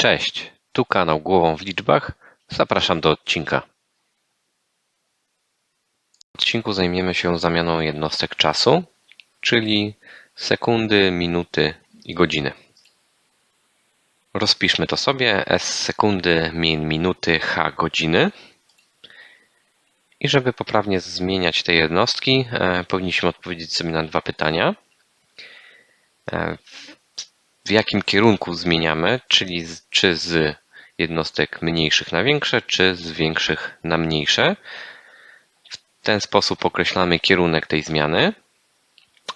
Cześć, tu kanał Głową w liczbach. Zapraszam do odcinka. W odcinku zajmiemy się zamianą jednostek czasu, czyli sekundy, minuty i godziny. Rozpiszmy to sobie. S sekundy, min minuty, H godziny. I żeby poprawnie zmieniać te jednostki, e, powinniśmy odpowiedzieć sobie na dwa pytania. W jakim kierunku zmieniamy, czyli czy z jednostek mniejszych na większe, czy z większych na mniejsze. W ten sposób określamy kierunek tej zmiany.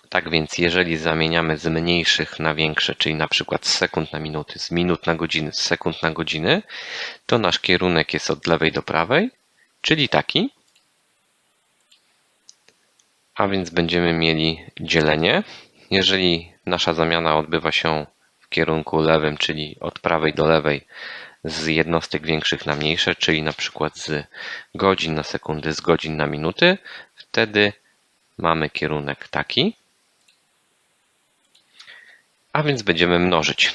Tak więc, jeżeli zamieniamy z mniejszych na większe, czyli na przykład z sekund na minuty, z minut na godziny, z sekund na godziny, to nasz kierunek jest od lewej do prawej, czyli taki. A więc będziemy mieli dzielenie. Jeżeli nasza zamiana odbywa się w kierunku lewym, czyli od prawej do lewej, z jednostek większych na mniejsze, czyli na przykład z godzin na sekundy, z godzin na minuty, wtedy mamy kierunek taki. A więc będziemy mnożyć.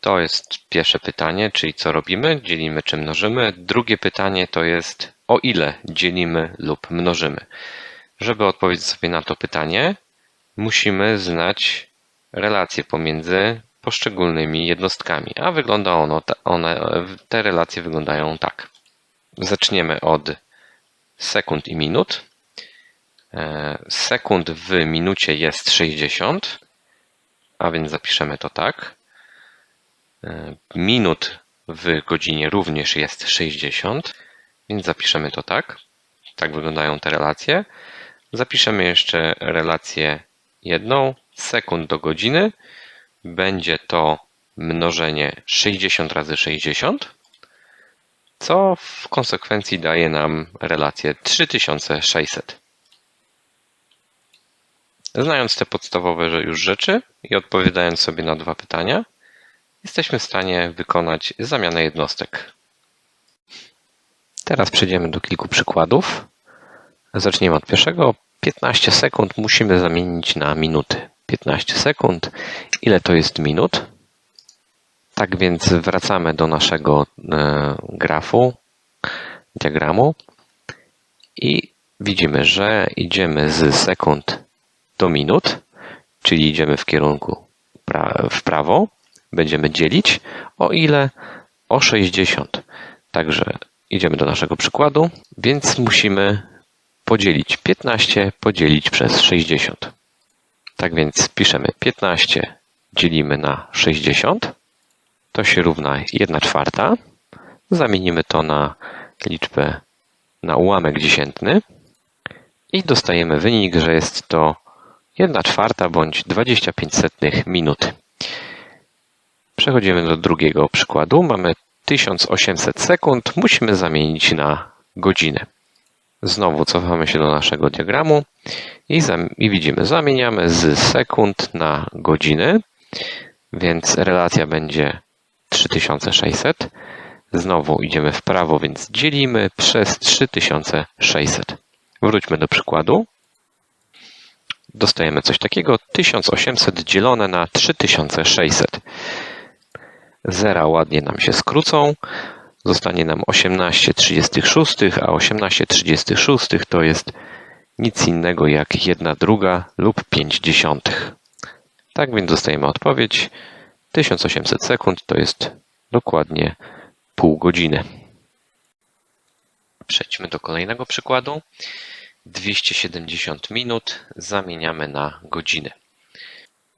To jest pierwsze pytanie, czyli co robimy? Dzielimy czy mnożymy. Drugie pytanie to jest o ile dzielimy lub mnożymy. Żeby odpowiedzieć sobie na to pytanie, musimy znać relacje pomiędzy poszczególnymi jednostkami, a wygląda ono, one, te relacje wyglądają tak. Zaczniemy od sekund i minut. E, sekund w minucie jest 60, a więc zapiszemy to tak. E, minut w godzinie również jest 60, więc zapiszemy to tak. Tak wyglądają te relacje. Zapiszemy jeszcze relację jedną, sekund do godziny. Będzie to mnożenie 60 razy 60, co w konsekwencji daje nam relację 3600. Znając te podstawowe już rzeczy i odpowiadając sobie na dwa pytania, jesteśmy w stanie wykonać zamianę jednostek. Teraz przejdziemy do kilku przykładów. Zaczniemy od pierwszego. 15 sekund musimy zamienić na minuty. 15 sekund. Ile to jest minut? Tak więc wracamy do naszego e, grafu, diagramu i widzimy, że idziemy z sekund do minut, czyli idziemy w kierunku w prawo. Będziemy dzielić o ile? O 60. Także idziemy do naszego przykładu, więc musimy podzielić 15 podzielić przez 60. Tak więc piszemy 15 dzielimy na 60. To się równa 1 czwarta. Zamienimy to na liczbę na ułamek dziesiętny i dostajemy wynik, że jest to 1 czwarta bądź 25 setnych minuty. Przechodzimy do drugiego przykładu. Mamy 1800 sekund. Musimy zamienić na godzinę. Znowu cofamy się do naszego diagramu i, i widzimy, zamieniamy z sekund na godziny, więc relacja będzie 3600. Znowu idziemy w prawo, więc dzielimy przez 3600. Wróćmy do przykładu. Dostajemy coś takiego 1800 dzielone na 3600. Zera ładnie nam się skrócą. Zostanie nam 18,36, a 18,36 to jest nic innego jak 1 druga lub 5 dziesiątych. Tak więc dostajemy odpowiedź. 1800 sekund to jest dokładnie pół godziny. Przejdźmy do kolejnego przykładu. 270 minut zamieniamy na godziny.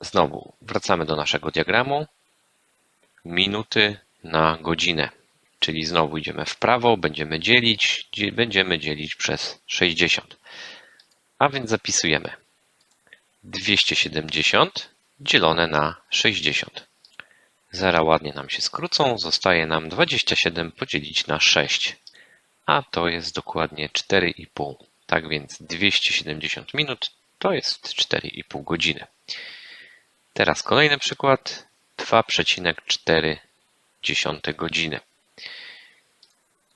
Znowu wracamy do naszego diagramu. Minuty na godzinę czyli znowu idziemy w prawo, będziemy dzielić, będziemy dzielić przez 60. A więc zapisujemy 270 dzielone na 60. Zera ładnie nam się skrócą, zostaje nam 27 podzielić na 6, a to jest dokładnie 4,5. Tak więc 270 minut to jest 4,5 godziny. Teraz kolejny przykład 2,4 godziny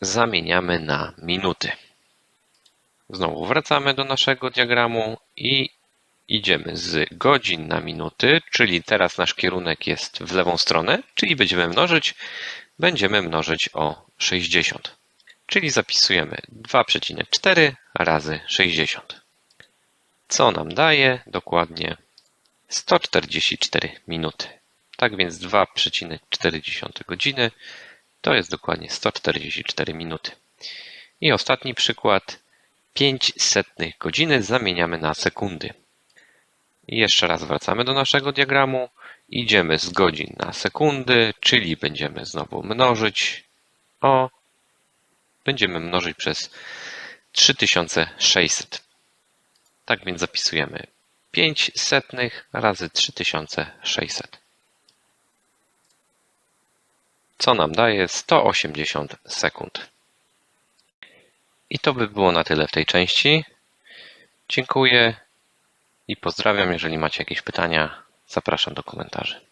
zamieniamy na minuty. Znowu wracamy do naszego diagramu i idziemy z godzin na minuty, czyli teraz nasz kierunek jest w lewą stronę, czyli będziemy mnożyć, będziemy mnożyć o 60. Czyli zapisujemy 2,4 razy 60. Co nam daje dokładnie 144 minuty. Tak więc 2,4 godziny to jest dokładnie 144 minuty. I ostatni przykład. 5 setnych godziny zamieniamy na sekundy. I jeszcze raz wracamy do naszego diagramu. Idziemy z godzin na sekundy, czyli będziemy znowu mnożyć o będziemy mnożyć przez 3600. Tak więc zapisujemy 5 setnych razy 3600. Co nam daje 180 sekund. I to by było na tyle w tej części. Dziękuję i pozdrawiam. Jeżeli macie jakieś pytania, zapraszam do komentarzy.